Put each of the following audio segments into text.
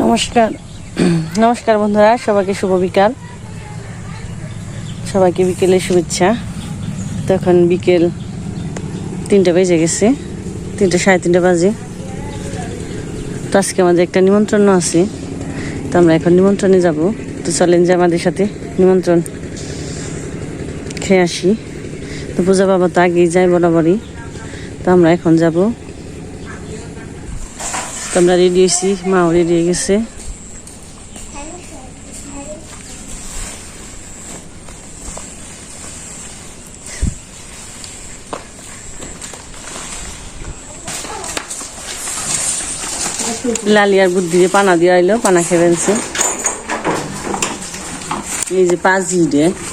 নমস্কার। নমস্কার বন্ধুরা, সবাইকে শুভ বিকাল। সবাইকে বিকেলের শুভেচ্ছা। তখন বিকেল তিনটা বেজে গেছে, তিনটা সাড়ে তিনটা বাজে। তো আজকে আমাদের একটা নিমন্ত্রণ আছে, তো আমরা এখন নিমন্ত্রণে যাব। তো চলেন যে আমাদের সাথে নিমন্ত্রণ খেয়ে আসি। তো পূজা বাবা তো আগেই যায় বরাবরই। তো আমরা এখন যাব তো আমরা রেডি হয়েছি, মাও রেডি হয়ে গেছে। লালিয়ার বুদ্ধি দিয়ে পানা দিয়ে আইলো, পানা খেয়ে এই যে পাজি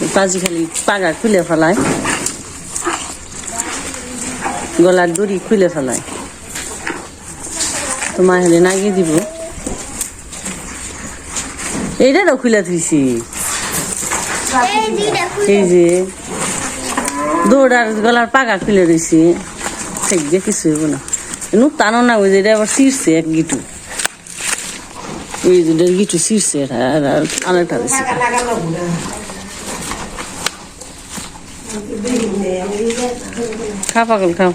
এই পাজি খালি পাগা খুলে ফেলায়। গলার দড়ি খুলে ফেলায়। তো মা নাগিয়ে দিব। এইটারও খুলে থুইছি এই যে দৌড়ার গলার পাগা খুলে রয়েছি ঠিক দিয়ে কিছু হইব না। নুতানো না, ওই যে এটা আবার ছিঁড়ছে এক গিটু। ওই যে এটা গিটু আর আরেকটা দিছে। খা পাগল খাও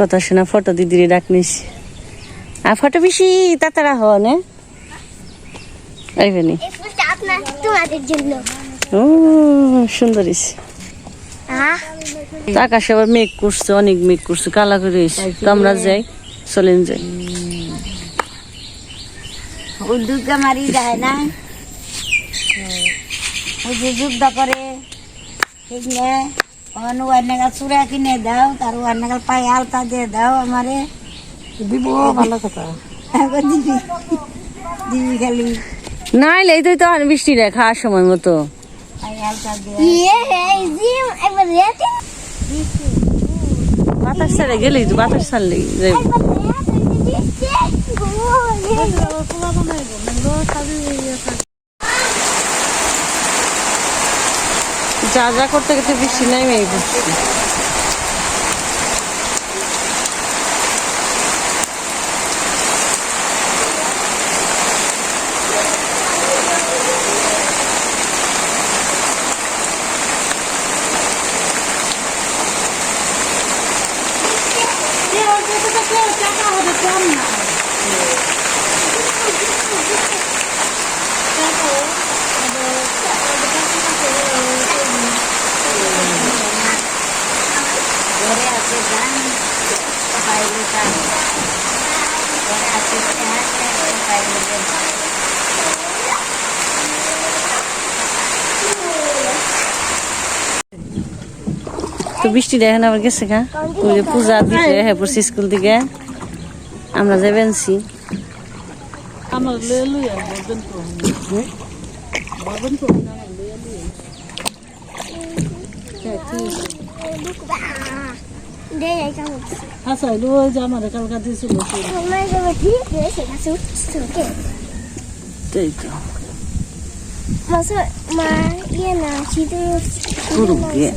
কথা শোনা ফটো দিদিরে ডাক নিস আর ফটো বেশি তাতারা হওয়া নে? আইবেনি? ও সুন্দরিস। আকাশে আবার মেঘ করছে অনেক মেঘ করছে। কালা করে তো আমরা যাই চলেন যাই। দুর্গা মারি যায় না? যে যুদ্ধ করে ঠিক না? অন্য ওয়ান্নাগা চূড়া কিনে দাও তার ওয়ান্নাগা পায়ে আলতা দিয়ে দাও আমারে। দিব ভালো কথা। দিবি। দিবি খালি। নাইলে এই তো আর বৃষ্টি রে খাওয়ার সময় মতো। রেটে বাতাস ছাড়ে গেলেই তো বাতাস ছাড়লেই যা যা করতে করতে বৃষ্টি নাই মেয়ে বৃষ্টি গান বাইরে গান ঘরে আছে বাইরে গান তো বৃষ্টি দেখেন আবার গেছে গা? ওই যে পূজা দিতে হ্যাঁ। পড়ছি স্কুল থেকে আমরা যাবেনছি আমার লয়ে লইয়া বলবেন তো বলবেন তো আচ্ছা লই যে আমার কালকা দিয়েছিল তাই তো মা ইয়ে না শীতে পুরো গিয়ে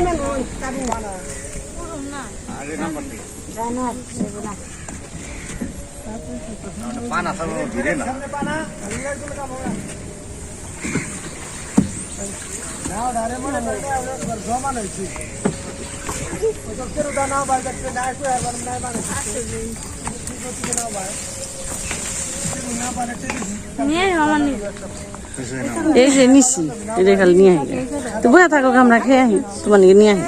বিদ্যা নেবে না তো দিয়ে তো Apa? Raya bersih bapak. Anak muda lagi এই যে নিছি এটা খালি নিয়ে আহি তো থাকো খেয়ে আহি, তোমার নিয়ে আহি।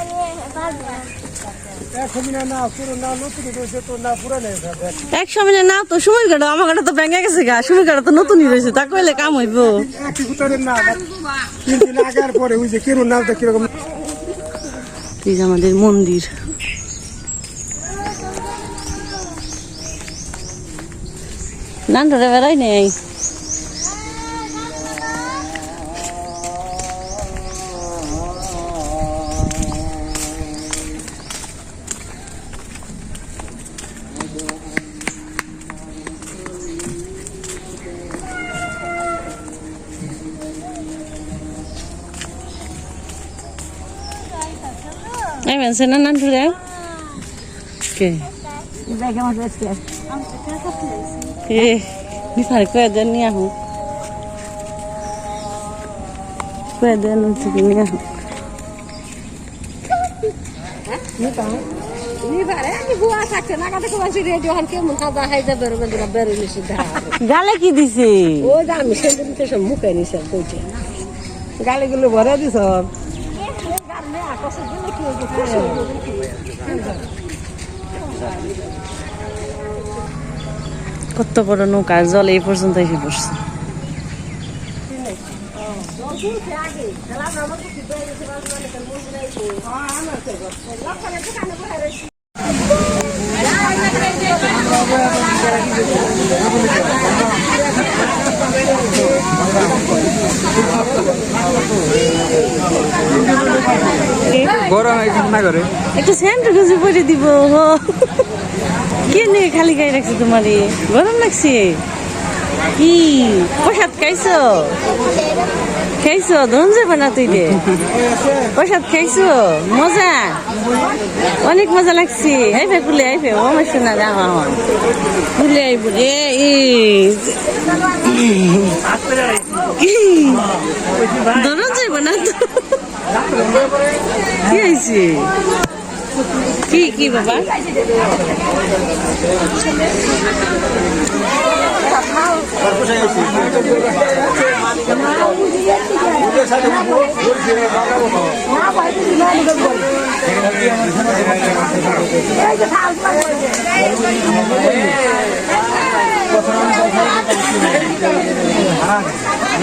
একশো মিনিট না তো সময় কাটো, আমার কাটা তো ভেঙে গেছে গা তো নতুনই রয়েছে, তা কইলে কাম হইব। আমাদের মন্দির। নানটা বেড়াই নেই। মানছে না নান ধরে কে? এ নিফারে কয়ে দেন নিয়ে আহো। কয়ে দেন থেকে নিয়ে আহো। গালে কি দিছে? গালিগুলো ভরে দিছ। কত বড় নৌকার জল এই পর্যন্ত এসে পড়ছে গরম না করে। দিব হো। খালি গায়ে রাখছে তোমার? গরম লাগছে। কি? প্রসাদ খাইছো? খাইছো? ধরুন যাবে না তুই রে প্রসাদ খাইছো? মজা? অনেক মজা লাগছে। আইফে কুলে আইফে ও আমার শোনা যা আমার কুলে আইব রে ধরুন যাইব না তো? কি হয়েছে? কি কি বাবা?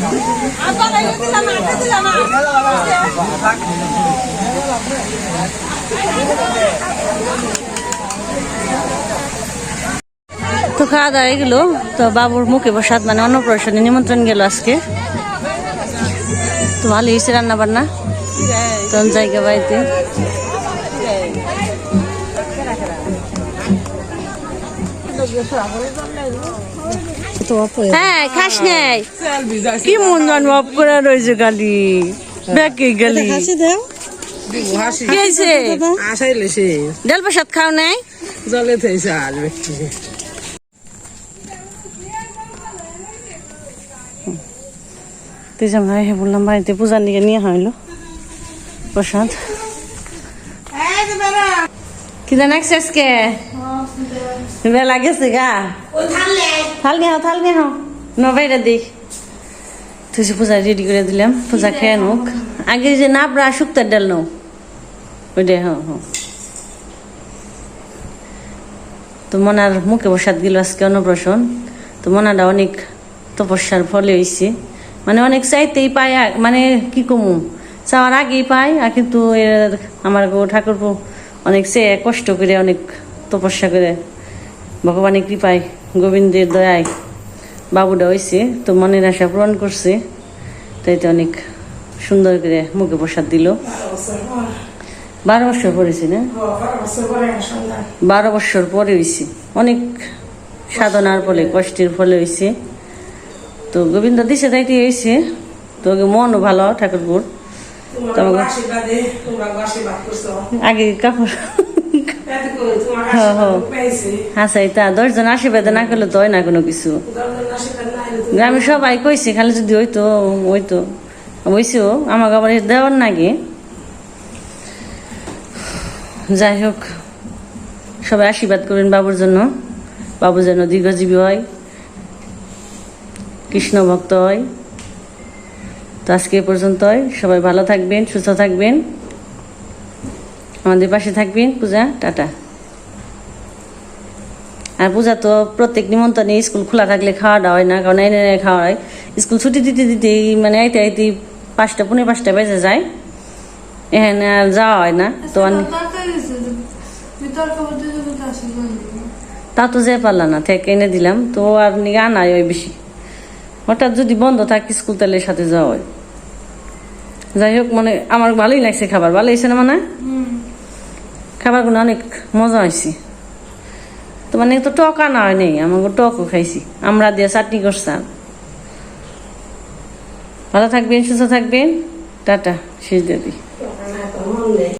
তো খাওয়া দাওয়া এগুলো তো বাবুর মুখে বসাত মানে অন্নপ্রাশনে নিমন্ত্রণ গেল আজকে। তো ভালো হয়েছে রান্না বান্না তখন জায়গা বাড়িতে। হ্যাঁ খাস নাই। কি মন জানো অফ করে রয়েছে গালি ব্যাকে গালি। ডাল প্রসাদ খাও নাই? জলে থেছে আর তুই হে বললাম বাড়িতে পূজার দিকে নিয়ে হইল। প্রসাদ। কি জান আজকে বেলা গেছে গা। থাল নিয়ে থাল নিয়ে ন বাইরে দেখ। তুই পূজা রেডি করে দিলাম পূজা খেয়ে নোক। আগে যে নাবড়া শুক্তার ডাল নো ওইটাই হ্যাঁ হ্যাঁ। তো মনার মুখে বসাত গেল আজকে অন্নপ্রাশন। তো মনাটা অনেক তপস্যার ফলে হয়েছে মানে অনেক চাইতেই পায় মানে কি কমু? চাওয়ার আগেই পায় আর কিন্তু আমার গো ঠাকুর অনেক সে কষ্ট করে অনেক তপস্যা করে। ভগবানের কৃপায় গোবিন্দের দয়ায় বাবুটা হয়েছে তো মনের আশা পূরণ করছে। তাই তো অনেক সুন্দর করে মুখে প্রসাদ দিল। বারো বছর পড়েছি না? বারো বছর পরে হয়েছে অনেক সাধনার ফলে কষ্টের ফলে হয়েছে তো গোবিন্দ দিছে তাইতে হয়েছে তো মনও ভালো ঠাকুরপুর। আগে কাপড় হাসাই তা দশজন আশীর্বাদ না করলে তো হয় না কোনো কিছু। গ্রামে সবাই কইছে খালি যদি হইতো হইতো। হইছেও আমাকে আবার দেওয়ার নাগে যাই হোক সবাই আশীর্বাদ করবেন বাবুর জন্য। বাবু যেন দীর্ঘজীবী হয় কৃষ্ণ ভক্ত হয়। তো আজকে এ পর্যন্তই। সবাই ভালো থাকবেন সুস্থ থাকবেন। আমাদের পাশে থাকবেন পূজা টাটা। আর পূজা তো প্রত্যেক নিমন্ত্রণে স্কুল খোলা থাকলে খাওয়া দাওয়া হয় না কারণ এনে এনে খাওয়া হয়। স্কুল ছুটি দিতে দিতেই মানে আইতে আইতে পাঁচটা পুনে পাঁচটা বেজে যায়। এখানে আর যাওয়া হয় না তো অনেক তা তো যে পারলাম না থেকে এনে দিলাম তো আর নিয়ে আনাই ওই বেশি। হঠাৎ যদি বন্ধ থাকে স্কুল তাহলে সাথে যাওয়া হয়। যাই হোক মানে আমার ভালোই লাগছে খাবার ভালো হয়েছে না মানে খাবারগুলো অনেক মজা হয়েছে। তো মানে তো টকা না হয় নেই আমাকে টকও খাইছি। আমরা দিয়ে চাটনি করছাম ভালো থাকবেন, সুস্থ থাকবেন। টাটা, শেষ দিই।